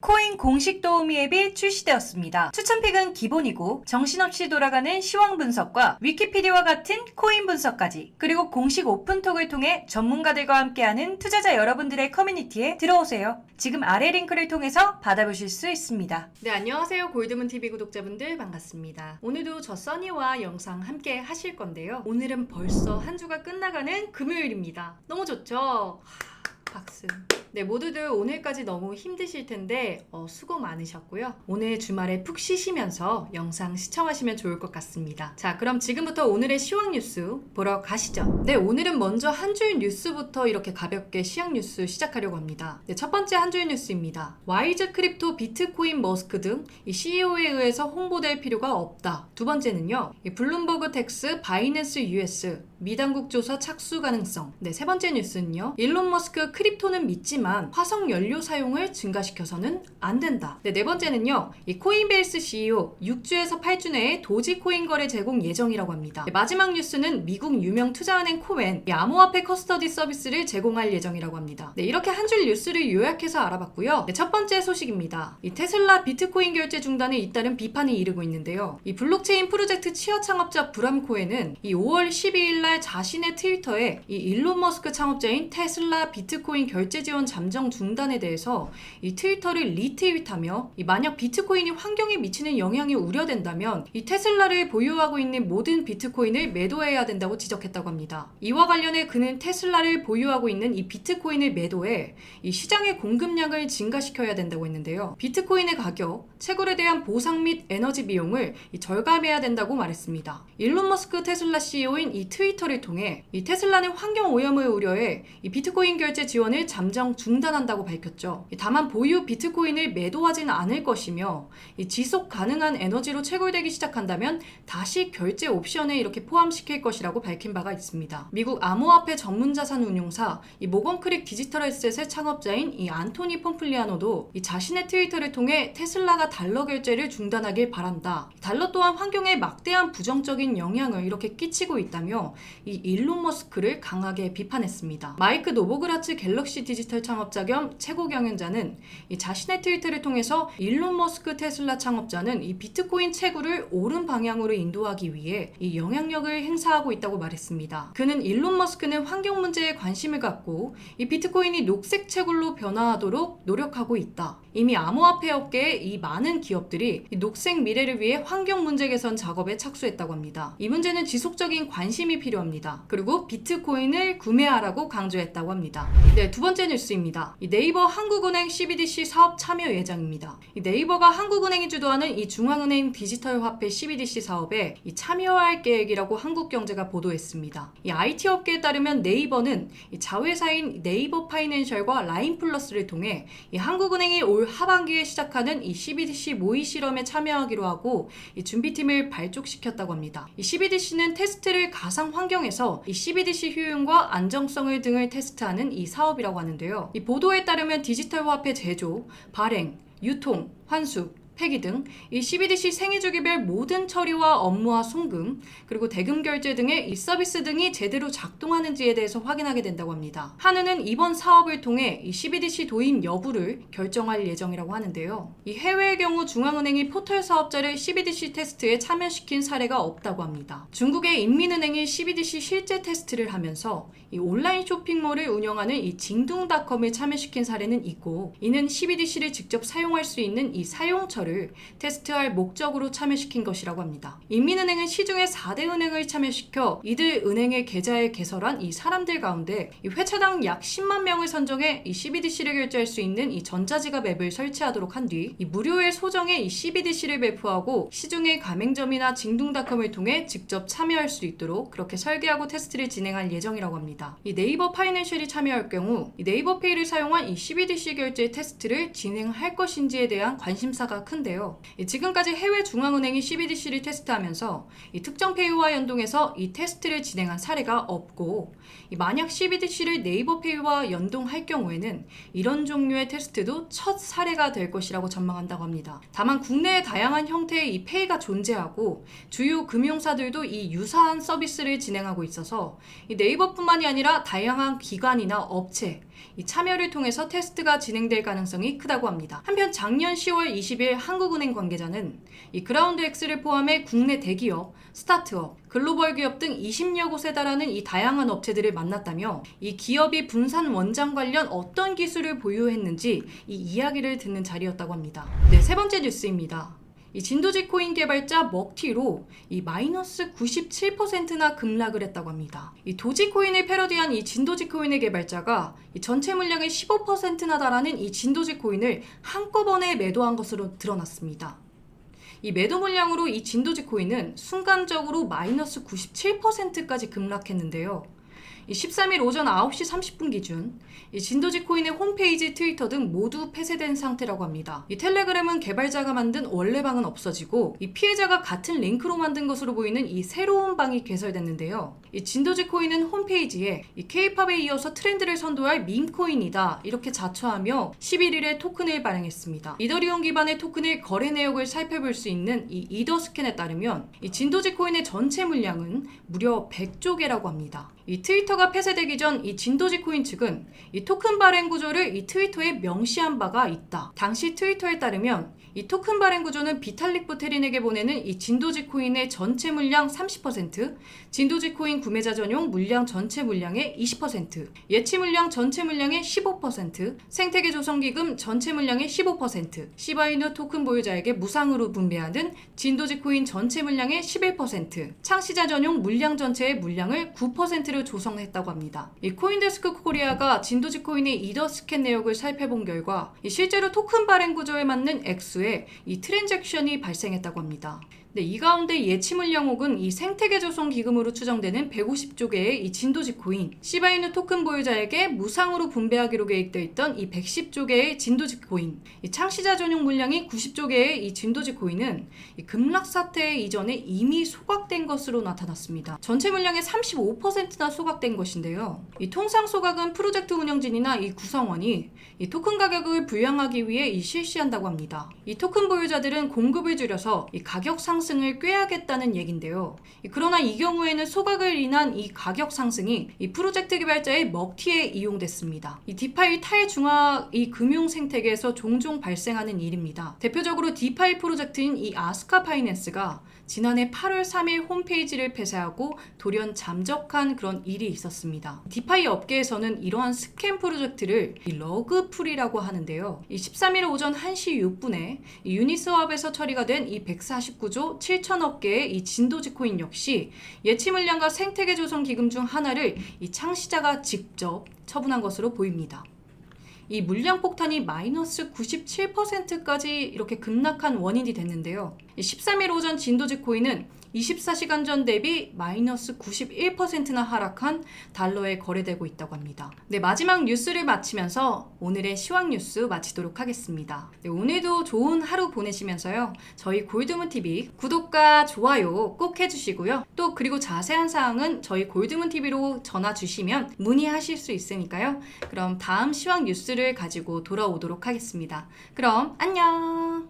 코인 공식 도우미 앱이 출시되었습니다. 추천픽은 기본이고 정신없이 돌아가는 시황 분석과 위키피디아와 같은 코인 분석까지 그리고 공식 오픈톡을 통해 전문가들과 함께하는 투자자 여러분들의 커뮤니티에 들어오세요. 지금 아래 링크를 통해서 받아보실 수 있습니다. 네, 안녕하세요. 골드문 TV 구독자분들 반갑습니다. 오늘도 저 써니와 영상 함께 하실 건데요. 오늘은 벌써 한 주가 끝나가는 금요일입니다. 너무 좋죠? 박수. 네, 모두들 오늘까지 너무 힘드실 텐데 어, 수고 많으셨고요. 오늘 주말에 푹 쉬시면서 영상 시청하시면 좋을 것 같습니다. 자, 그럼 지금부터 오늘의 시황 뉴스 보러 가시죠. 네, 오늘은 먼저 한줄 뉴스부터 이렇게 가볍게 시황 뉴스 시작하려고 합니다. 네, 첫 번째 한줄 뉴스입니다. 와이즈 크립토, 비트코인, 머스크 등 이 CEO에 의해서 홍보될 필요가 없다. 두 번째는요. 이 블룸버그 텍스, 바이낸스 US 미당국 조사 착수 가능성. 네, 세 번째 뉴스는요. 일론 머스크 크립토는 믿지 만 화석 연료 사용을 증가시켜서는 안 된다. 네, 네 번째는요. 이 코인베이스 CEO 6주에서 8주 내에 도지코인 거래 제공 예정이라고 합니다. 네, 마지막 뉴스는 미국 유명 투자은행 코멘 이 암호화폐 커스터디 서비스를 제공할 예정이라고 합니다. 네, 이렇게 한 줄 뉴스를 요약해서 알아봤고요. 네, 첫 번째 소식입니다. 이 테슬라 비트코인 결제 중단에 잇따른 비판이 이르고 있는데요. 이 블록체인 프로젝트 치어 창업자 브람코에는 이 5월 12일 날 자신의 트위터에 이 일론 머스크 창업자인 테슬라 비트코인 결제 지원 잠정 중단에 대해서 이 트위터를 리트윗하며 이 만약 비트코인이 환경에 미치는 영향이 우려된다면 이 테슬라를 보유하고 있는 모든 비트코인을 매도해야 된다고 지적했다고 합니다. 이와 관련해 그는 테슬라를 보유하고 있는 이 비트코인을 매도해 이 시장의 공급량을 증가시켜야 된다고 했는데요. 비트코인의 가격, 채굴에 대한 보상 및 에너지 비용을 이 절감해야 된다고 말했습니다. 일론 머스크 테슬라 CEO인 이 트위터를 통해 이 테슬라는 환경 오염을 우려해 이 비트코인 결제 지원을 잠정 중단한다고 밝혔죠. 이 다만 보유 비트코인을 매도하지는 않을 것이며 이 지속 가능한 에너지로 채굴되기 시작한다면 다시 결제 옵션에 이렇게 포함시킬 것이라고 밝힌 바가 있습니다. 미국 암호화폐 전문 자산 운용사 이 모건크릭 디지털 에셋의 창업자인 이 안토니 폼플리아노도 이 자신의 트위터를 통해 테슬라가 달러 결제를 중단하길 바란다. 달러 또한 환경에 막대한 부정적인 영향을 이렇게 끼치고 있다며 이 일론 머스크를 강하게 비판했습니다. 마이크 노보그라츠 갤럭시 디지털 창업자 겸 최고 경영자는 이 자신의 트위터를 통해서 일론 머스크 테슬라 창업자는 이 비트코인 채굴을 옳은 방향으로 인도하기 위해 이 영향력을 행사하고 있다고 말했습니다. 그는 일론 머스크는 환경 문제에 관심을 갖고 이 비트코인이 녹색 채굴로 변화하도록 노력하고 있다. 이미 암호화폐 업계의 이 많은 기업들이 이 녹색 미래를 위해 환경 문제 개선 작업에 착수했다고 합니다. 이 문제는 지속적인 관심이 필요합니다. 그리고 비트코인을 구매하라고 강조했다고 합니다. 네, 두 번째 뉴스입니다. 이 네이버 한국은행 CBDC 사업 참여 예정입니다. 이 네이버가 한국은행이 주도하는 이 중앙은행 디지털 화폐 CBDC 사업에 이 참여할 계획이라고 한국경제가 보도했습니다. 이 IT 업계에 따르면 네이버는 이 자회사인 네이버 파이낸셜과 라인 플러스를 통해 이 한국은행이 올 하반기에 시작하는 이 CBDC 모의 실험에 참여하기로 하고 이 준비팀을 발족시켰다고 합니다. 이 CBDC는 테스트를 가상 환경에서 이 CBDC 효용과 안정성을 등을 테스트하는 이 사업이라고 하는데요. 이 보도에 따르면 디지털 화폐 제조, 발행, 유통, 환수, 폐기 등 이 CBDC 생애주기별 모든 처리와 업무와 송금 그리고 대금 결제 등의 이 서비스 등이 제대로 작동하는지에 대해서 확인하게 된다고 합니다. 한은은 이번 사업을 통해 이 CBDC 도입 여부를 결정할 예정이라고 하는데요. 이 해외의 경우 중앙은행이 포털 사업자를 CBDC 테스트에 참여시킨 사례가 없다고 합니다. 중국의 인민은행이 CBDC 실제 테스트를 하면서 이 온라인 쇼핑몰을 운영하는 이 징둥닷컴을 참여시킨 사례는 있고 이는 CBDC를 직접 사용할 수 있는 이 사용처를 테스트할 목적으로 참여시킨 것이라고 합니다. 인민은행은 시중에 4대 은행을 참여시켜 이들 은행의 계좌에 개설한 이 사람들 가운데 이 회차당 약 10만 명을 선정해 이 CBDC를 결제할 수 있는 이 전자지갑 앱을 설치하도록 한 뒤 이 무료의 소정의 이 CBDC를 배포하고 시중의 가맹점이나 징둥닷컴을 통해 직접 참여할 수 있도록 그렇게 설계하고 테스트를 진행할 예정이라고 합니다. 이 네이버 파이낸셜이 참여할 경우 이 네이버 페이를 사용한 이 CBDC 결제 테스트를 진행할 것인지에 대한 관심사가 큰데 인데요. 지금까지 해외 중앙은행이 CBDC를 테스트하면서 이 특정 페이와 연동해서 이 테스트를 진행한 사례가 없고 만약 CBDC를 네이버 페이와 연동할 경우에는 이런 종류의 테스트도 첫 사례가 될 것이라고 전망한다고 합니다. 다만 국내의 다양한 형태의 이 페이가 존재하고 주요 금융사들도 이 유사한 서비스를 진행하고 있어서 이 네이버뿐만이 아니라 다양한 기관이나 업체 이 참여를 통해서 테스트가 진행될 가능성이 크다고 합니다. 한편 작년 10월 20일 한국은행 관계자는 이 그라운드 X를 포함해 국내 대기업, 스타트업, 글로벌 기업 등 20여 곳에 달하는 이 다양한 업체들을 만났다며 이 기업이 분산 원장 관련 어떤 기술을 보유했는지 이 이야기를 듣는 자리였다고 합니다. 네, 세 번째 뉴스입니다. 이 진도지 코인 개발자 먹티로 이 마이너스 97%나 급락을 했다고 합니다. 이 도지 코인을 패러디한 이 진도지 코인의 개발자가 이 전체 물량의 15%나 달하는 이 진도지 코인을 한꺼번에 매도한 것으로 드러났습니다. 이 매도 물량으로 이 진도지 코인은 순간적으로 마이너스 97%까지 급락했는데요. 이 13일 오전 9시 30분 기준 이 진도지 코인의 홈페이지, 트위터 등 모두 폐쇄된 상태라고 합니다. 이 텔레그램은 개발자가 만든 원래 방은 없어지고 이 피해자가 같은 링크로 만든 것으로 보이는 이 새로운 방이 개설됐는데요. 이 진도지 코인은 홈페이지에 이 K-팝에 이어서 트렌드를 선도할 밈 코인이다 이렇게 자처하며 11일에 토큰을 발행했습니다. 이더리움 기반의 토큰의 거래 내역을 살펴볼 수 있는 이 이더 스캔에 따르면 이 진도지 코인의 전체 물량은 무려 100조 개라고 합니다. 이 트위터가 폐쇄되기 전 이 진도지 코인 측은 이 토큰 발행 구조를 이 트위터에 명시한 바가 있다. 당시 트위터에 따르면 이 토큰 발행 구조는 비탈릭 부테린에게 보내는 이 진도지 코인의 전체 물량 30%, 진도지 코인 구매자 전용 물량 전체 물량의 20%, 예치 물량 전체 물량의 15%, 생태계 조성 기금 전체 물량의 15%, 시바이누 토큰 보유자에게 무상으로 분배하는 진도지 코인 전체 물량의 11%, 창시자 전용 물량 전체의 물량을 9%로 조성했다고 합니다. 이 코인데스크 코리아가 진도지 코인의 이더 스캔 내역을 살펴본 결과 이 실제로 토큰 발행 구조에 맞는 액수 의이 트랜잭션이 발생했다고 합니다. 네, 이 가운데 예치 물량 혹은 이 생태계 조성 기금으로 추정되는 150조 개의 이 진도지 코인, 시바이누 토큰 보유자에게 무상으로 분배하기로 계획되어 있던 이 110조 개의 진도지 코인, 이 창시자 전용 물량이 90조 개의 이 진도지 코인은 이 급락 사태 이전에 이미 소각된 것으로 나타났습니다. 전체 물량의 35%나 소각된 것인데요. 이 통상 소각은 프로젝트 운영진이나 이 구성원이 이 토큰 가격을 부양하기 위해 이 실시한다고 합니다. 이 토큰 보유자들은 공급을 줄여서 이 가격 상승 을 꾀하겠다는 얘긴데요. 이 그러나 이 경우에는 소각을 인한 이 가격 상승이 이 프로젝트 개발자의 먹튀에 이용됐습니다. 이 디파이 탈중앙 이 금융 생태계에서 종종 발생하는 일입니다. 대표적으로 디파이 프로젝트인 이 아스카 파이낸스가 지난해 8월 3일 홈페이지를 폐쇄하고 돌연 잠적한 그런 일이 있었습니다. 디파이 업계에서는 이러한 스캠 프로젝트를 이 러그풀이라고 하는데요. 이 13일 오전 1시 6분에 이 유니스왑에서 처리가 된 이 149조 7천억 개의 이 진도지 코인 역시 예치 물량과 생태계 조성 기금 중 하나를 이 창시자가 직접 처분한 것으로 보입니다. 이 물량 폭탄이 마이너스 97%까지 이렇게 급락한 원인이 됐는데요. 13일 오전 진도지 코인은 24시간 전 대비 마이너스 91%나 하락한 달러에 거래되고 있다고 합니다. 네, 마지막 뉴스를 마치면서 오늘의 시황 뉴스 마치도록 하겠습니다. 네, 오늘도 좋은 하루 보내시면서요. 저희 골드문 TV 구독과 좋아요 꼭 해주시고요. 또 그리고 자세한 사항은 저희 골드문 TV로 전화 주시면 문의하실 수 있으니까요. 그럼 다음 시황 뉴스를 가지고 돌아오도록 하겠습니다. 그럼 안녕!